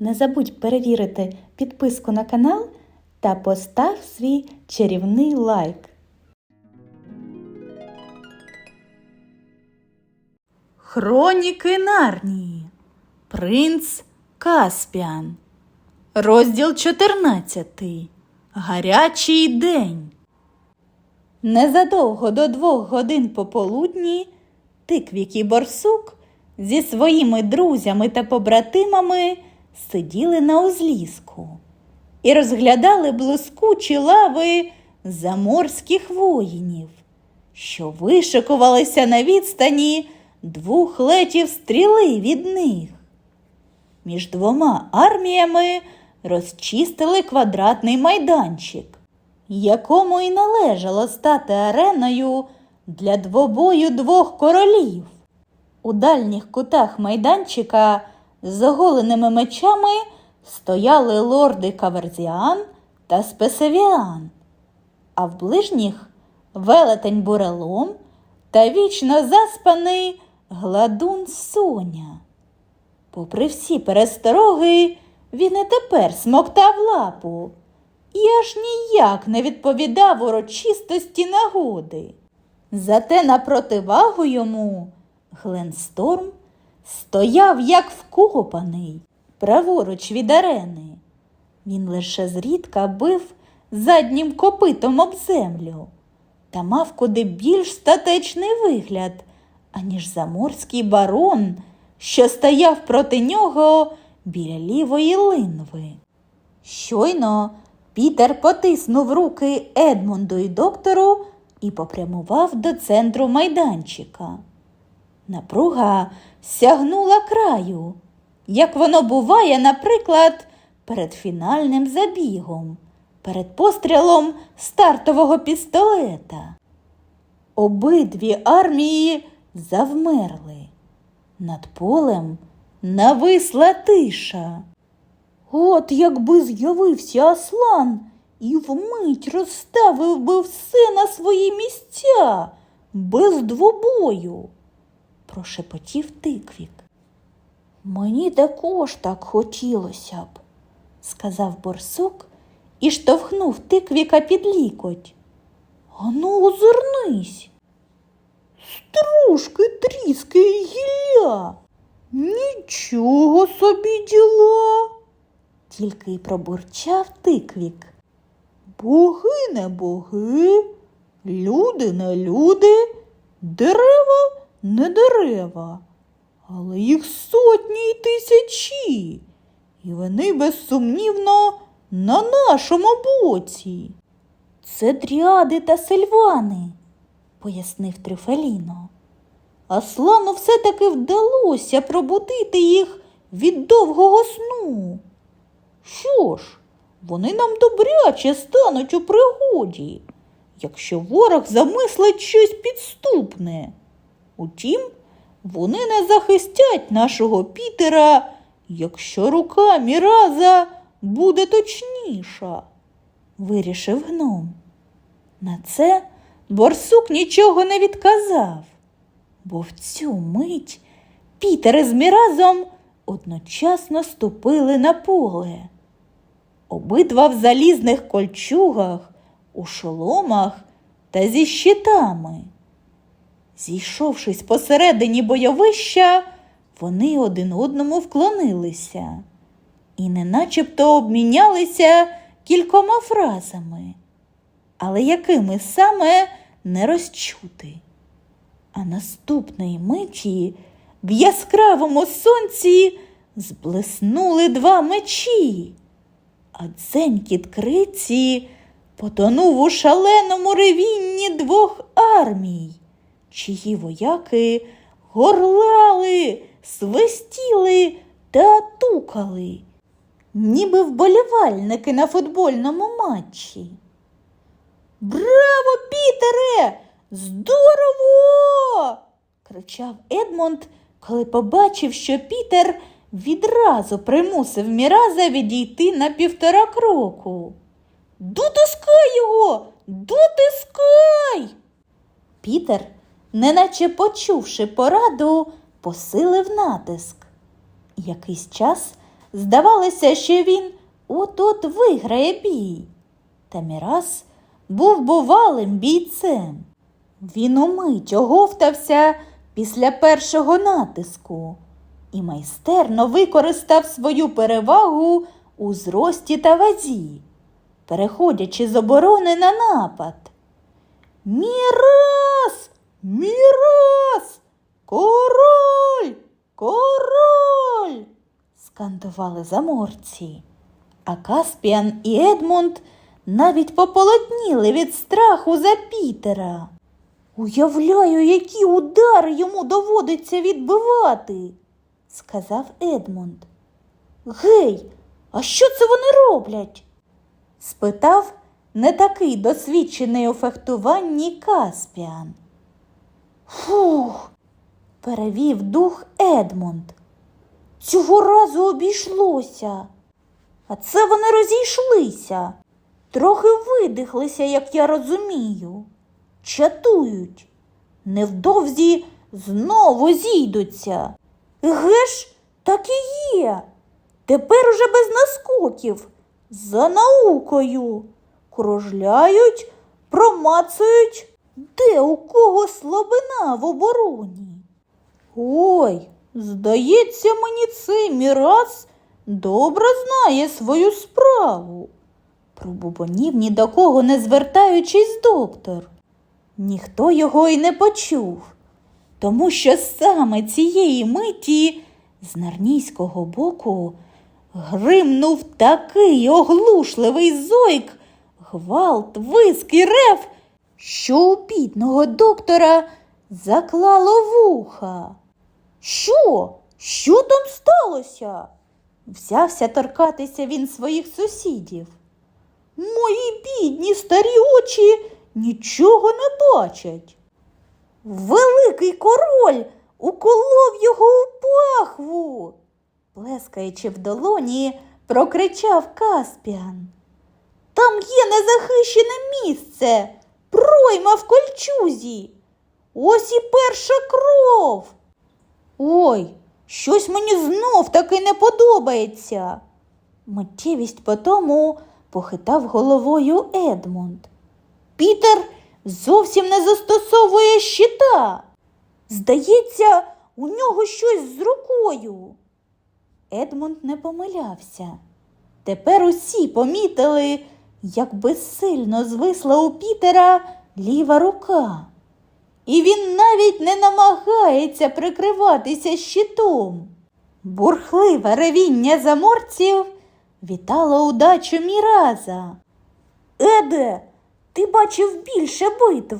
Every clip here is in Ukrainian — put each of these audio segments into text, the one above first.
Не забудь перевірити підписку на канал та постав свій чарівний лайк. Хроніки Нарнії. Принц Каспіан. Розділ 14. Гарячий день. Незадовго до двох годин пополудні Тиквік і Борсук зі своїми друзями та побратимами сиділи на узліску і розглядали блискучі лави заморських воїнів, що вишикувалися на відстані двох летів стріли від них. Між двома арміями розчистили квадратний майданчик, якому й належало стати ареною для двобою двох королів. У дальніх кутах майданчика з оголеними мечами стояли лорди Каверзіан та Спесевіан, а в ближніх велетень Бурелом та вічно заспаний гладун Соня. Попри всі перестороги, він і тепер смоктав лапу і аж ніяк не відповідав урочистості нагоди. Зате на противагу йому Гленсторм стояв як вкопаний, праворуч від арени. Він лише зрідка бив заднім копитом об землю та мав куди більш статечний вигляд, аніж заморський барон, що стояв проти нього біля лівої линви. Щойно Пітер потиснув руки Едмунду і доктору і попрямував до центру майданчика. Напруга сягнула краю, як воно буває, наприклад, перед фінальним забігом, перед пострілом стартового пістолета. Обидві армії завмерли. Над полем нависла тиша. От якби з'явився Аслан і вмить розставив би все на свої місця без двобою, прошепотів тиквік. Мені також так хотілося б, сказав борсук і штовхнув тиквіка під лікоть. Ану, озирнись. Стружки, тріски і гілля. Нічого собі діла. Тільки й пробурчав тиквік. Боги не боги, люди не люди, дерева не дерева, але їх сотні й тисячі, і вони безсумнівно на нашому боці. Це дріади та сельвани, пояснив Трюфеліно. Аслану все-таки вдалося пробудити їх від довгого сну. Що ж, вони нам добряче стануть у пригоді, якщо ворог замислить щось підступне. Утім, вони не захистять нашого Пітера, якщо рука Міраза буде точніша, вирішив гном. На це борсук нічого не відказав, бо в цю мить Пітер із Міразом одночасно ступили на поле. Обидва в залізних кольчугах, у шоломах та зі щитами. Зійшовшись посередині бойовища, вони один одному вклонилися і неначебто обмінялися кількома фразами, але якими саме не розчути. А наступної миті в яскравому сонці зблиснули два мечі, а дзенькіт криці потонув у шаленому ревінні двох армій, чиї вояки горлали, свистіли та тукали, ніби вболівальники на футбольному матчі. Браво, Пітере! Здорово! кричав Едмонд, коли побачив, що Пітер відразу примусив Міраза відійти на півтора кроку. Дотискай його! Дотискай! Пітер, неначе почувши пораду, посилив натиск. Якийсь час здавалося, що він от-от виграє бій. Та Мірас був бувалим бійцем. Він умить оговтався після першого натиску і майстерно використав свою перевагу у зрості та вазі, переходячи з оборони на напад. Мірас! Мірас! Король! Король! скандували заморці. А Каспіан і Едмунд навіть пополотніли від страху за Пітера. Уявляю, які удари йому доводиться відбивати, сказав Едмунд. Гей, а що це вони роблять? спитав не такий досвідчений у фехтуванні Каспіан. Фух, перевів дух Едмунд. Цього разу обійшлося. А це вони розійшлися. Трохи видихлися, як я розумію. Чатують. Невдовзі знову зійдуться. Еге ж, так і є. Тепер уже без наскоків. За наукою. Кружляють, промацують, де у кого слабина в обороні. Ой, здається, мені цей міраз добре знає свою справу. Пробубонів ні до кого не звертаючись доктор. Ніхто його й не почув, тому що саме цієї миті з нарнійського боку гримнув такий оглушливий зойк, гвалт, виск і рев, що у бідного доктора заклало вуха. Що? Що там сталося? Взявся торкатися він своїх сусідів. Мої бідні старі очі нічого не бачать. Великий король уколов його у пахву, плескаючи в долоні, прокричав Каспіан. Там є незахищене місце, пройма в кольчузі. Ось і перша кров. Ой, щось мені знов таки не подобається. Миттєвість по тому похитав головою Едмунд. Пітер зовсім не застосовує щита. Здається, у нього щось з рукою. Едмунд не помилявся. Тепер усі помітили, як безсильно звисла у Пітера ліва рука. І він навіть не намагається прикриватися щитом. Бурхливе ревіння заморців вітало удачу Міраза. Еде, ти бачив більше битв.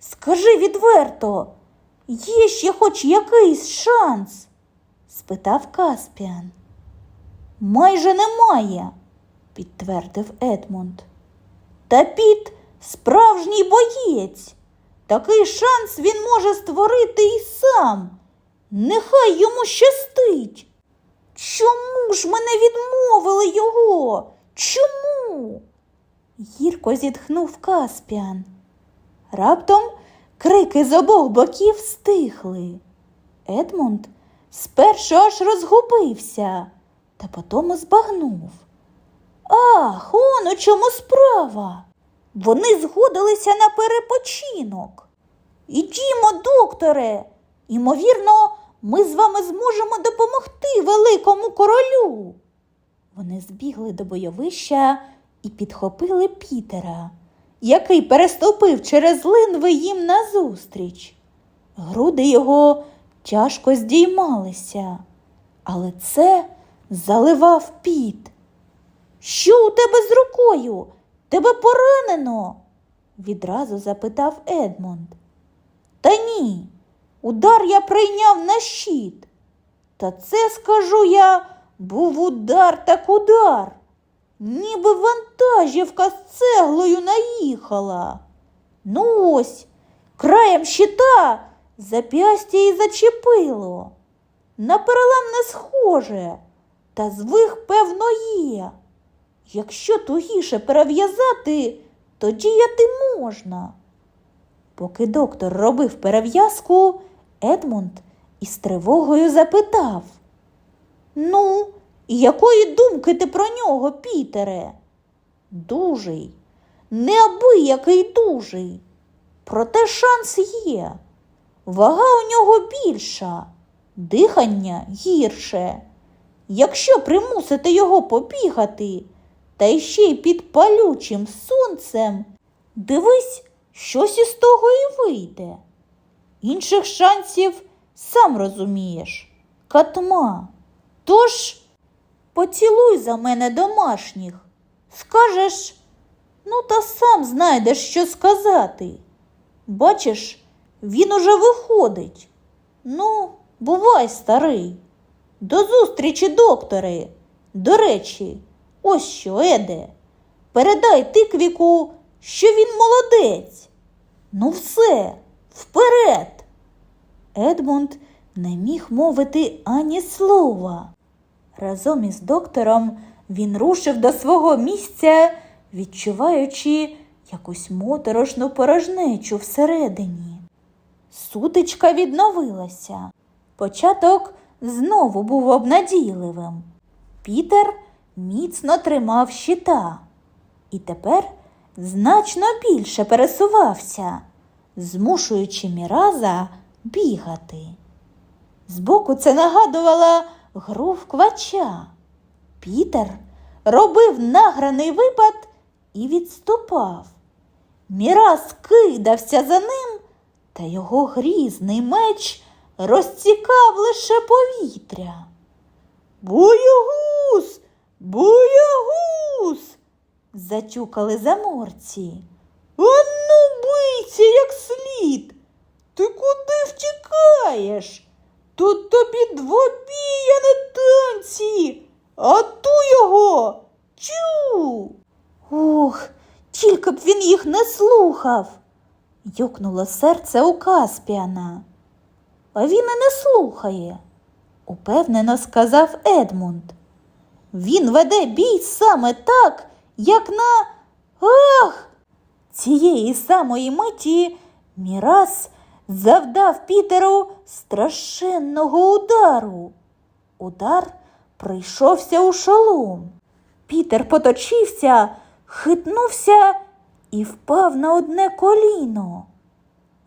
Скажи відверто, є ще хоч якийсь шанс? спитав Каспіан. Майже немає, підтвердив Едмунд. Та піт справжній боєць. Такий шанс він може створити і сам. Нехай йому щастить. Чому ж мене відмовили його? Чому? Гірко зітхнув Каспіан. Раптом крики з обох боків стихли. Едмунд спершу аж розгубився, та потому збагнув. Ах, он у чому справа. Вони згодилися на перепочинок. Ідімо, докторе, Імовірно, ми з вами зможемо допомогти великому королю. Вони збігли до бойовища і підхопили Пітера, який переступив через линви їм назустріч. Груди його тяжко здіймалися, але це заливав піт. Що у тебе з рукою? Тебе поранено? відразу запитав Едмунд. Та ні, удар я прийняв на щит. Та це, скажу я, був удар так удар. Ніби вантажівка з цеглою наїхала. Ну ось, краєм щита зап'ястя і зачепило. На перелам не схоже, та звих, певно, є. Якщо тугіше перев'язати, то діяти можна. Поки доктор робив перев'язку, Едмунд із тривогою запитав Ну, І якої думки ти про нього, Пітере? Дужий, неабиякий дужий. Проте шанс є. Вага у нього більша, дихання гірше. Якщо примусити його побігати, та ще й під палючим сонцем, дивись, щось із того і вийде. Інших шансів, сам розумієш, катма. Тож поцілуй за мене домашніх. Скажеш, ну та сам знайдеш, що сказати. Бачиш, він уже виходить. Ну, бувай, старий. До зустрічі, докторе. До речі, ось що, Еде. Передай тиквіку, що він молодець. Ну, все, вперед. Едмунд не міг мовити ані слова. Разом із доктором він рушив до свого місця, відчуваючи якусь моторошну порожнечу всередині. Сутичка відновилася. Початок знову був обнадійливим. Пітер міцно тримав щита і тепер значно більше пересувався, змушуючи Міраза бігати. Збоку це нагадувало гру в квача. Пітер робив награний випад і відступав. Міраз кидався за ним, та його грізний меч розцікав лише повітря. Боягуз! Боягуз! затюкали заморці. Ану, бийся, як слід. Ти куди втікаєш? Тут тобі двобія на танці, а ту його чу. Ох, тільки б він їх не слухав. Юкнуло серце у Каспіана. А він і не слухає, упевнено сказав Едмунд. Він веде бій саме так, як на. Ах! Цієї самої миті Мірас завдав Пітеру страшенного удару. Удар прийшовся у шолом. Пітер поточився, хитнувся і впав на одне коліно.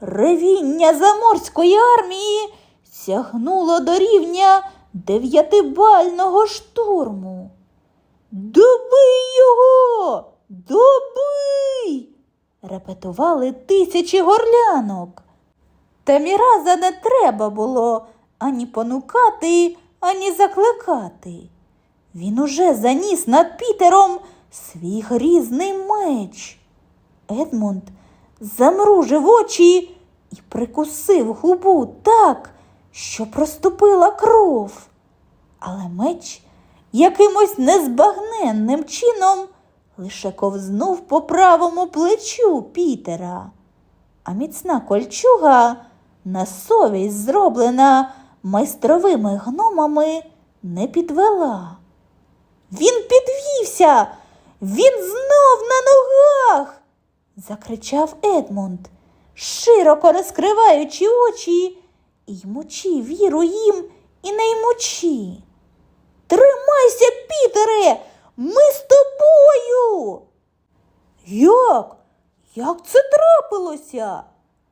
Ревіння заморської армії сягнуло до рівня дев'ятибального штурму. Добий його! Добий! репетували тисячі горлянок. Та Міраза не треба було ані понукати, ані закликати. Він уже заніс над Пітером свій грізний меч. Едмунд замружив очі і прикусив губу так, що проступила кров. Але меч якимось незбагненним чином лише ковзнув по правому плечу Пітера, а міцна кольчуга, на совість зроблена майстровими гномами, не підвела. Він підвівся, він знов на ногах. закричав Едмунд, широко розкриваючи очі, і ймучи віру їм і не ймучи. Тримайся, Пітере, ми з тобою. Як? Як це трапилося?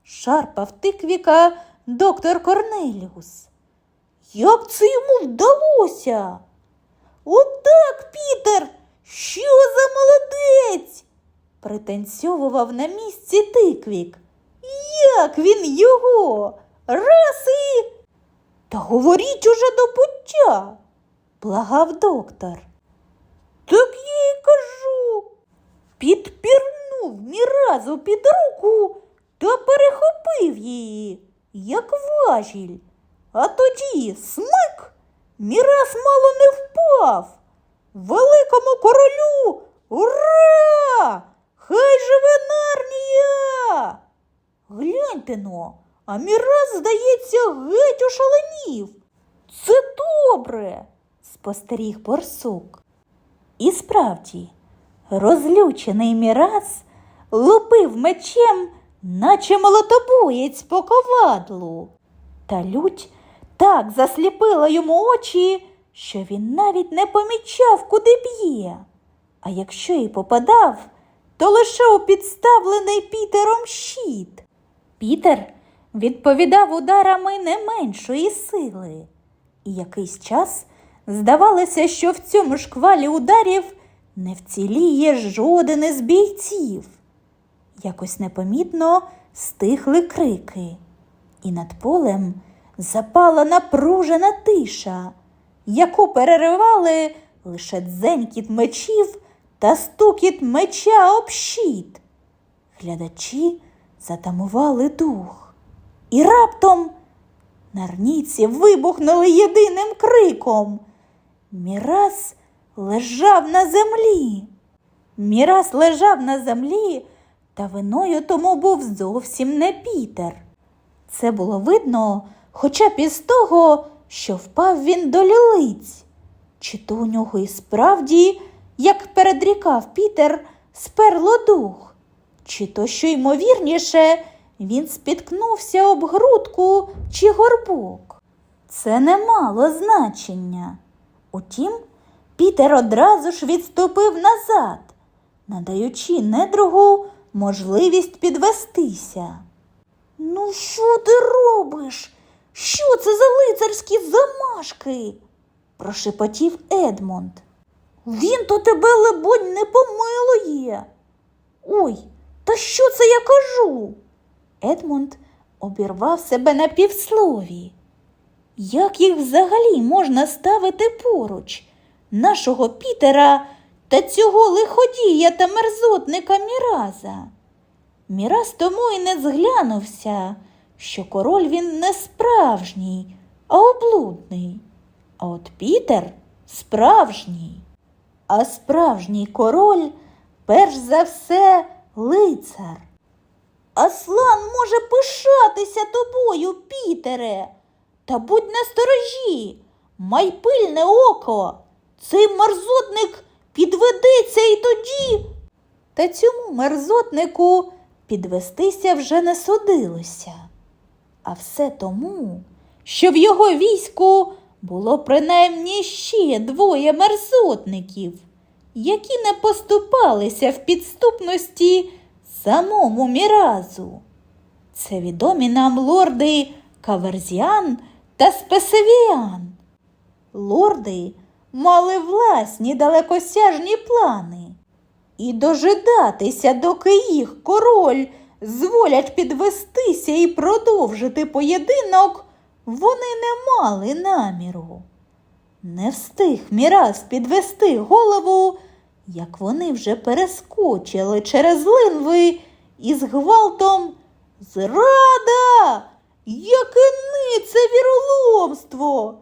шарпав тиквіка доктор Корнеліус. Як це йому вдалося? Отак, Пітер, що за молодець? пританцьовував на місці тиквік. Як він його? Раз і. Та говоріть уже до пуття, благав доктор. Так я й кажу. Підпірнув міразу під руку та перехопив її, як важіль. А тоді смик, міраз мало не впав. Великому королю ура! Хай живе Нарнія! Гляньте но, а Міраз, здається, геть ошаленів. Це добре, спостеріг борсук. І справді, розлючений Міраз лупив мечем, наче молотобоєць по ковадлу. Та лють так засліпила йому очі, що він навіть не помічав, куди б'є. А якщо й попадав, то лише у підставлений Пітером щит. Пітер відповідав ударами не меншої сили, і якийсь час здавалося, що в цьому шквалі ударів не вціліє жоден із бійців. Якось непомітно стихли крики, і над полем запала напружена тиша, яку переривали лише дзенькіт мечів та стукіт меча об щит. Глядачі затамували дух, і раптом нарніці вибухнули єдиним криком. Мірас лежав на землі. Мірас лежав на землі, та виною тому був зовсім не Пітер. Це було видно хоча б із того, що впав він до лілиць. Чи то у нього і справді, як передрікав Пітер, сперло дух, чи то, що ймовірніше, він спіткнувся об грудку чи горбок. Це не мало значення. Утім, Пітер одразу ж відступив назад, надаючи недругу можливість підвестися. Ну, що ти робиш? Що це за лицарські замашки? прошепотів Едмонд. Він то тебе, лебонь, не помилує. Ой, та що це я кажу? Едмунд обірвав себе на півслові. Як їх взагалі можна ставити поруч? Нашого Пітера та цього лиходія та мерзотника Міраза. Міраз тому й не зглянувся, що король він не справжній, а облудний. А от Пітер справжній. А справжній король перш за все лицар. Аслан може пишатися тобою, Пітере. Та будь насторожі, май пильне око. Цей мерзотник підведеться і тоді. Та цьому мерзотнику підвестися вже не судилося. А все тому, що в його війську було принаймні ще двоє мерзотників, які не поступалися в підступності самому міразу. Це відомі нам лорди Каверзіан та Спесевіан. Лорди мали власні далекосяжні плани, і дожидатися, доки їх король зволять підвестися і продовжити поєдинок, вони не мали наміру. Не встиг Міраз підвести голову, як вони вже перескочили через линви і з гвалтом Зрада! Яке це віроломство!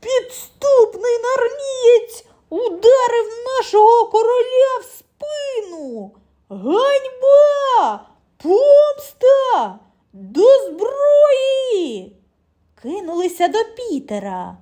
Підступний нарнієць ударив нашого короля в спину. Ганьба! Помста! До зброї! Кинулися до Пітера.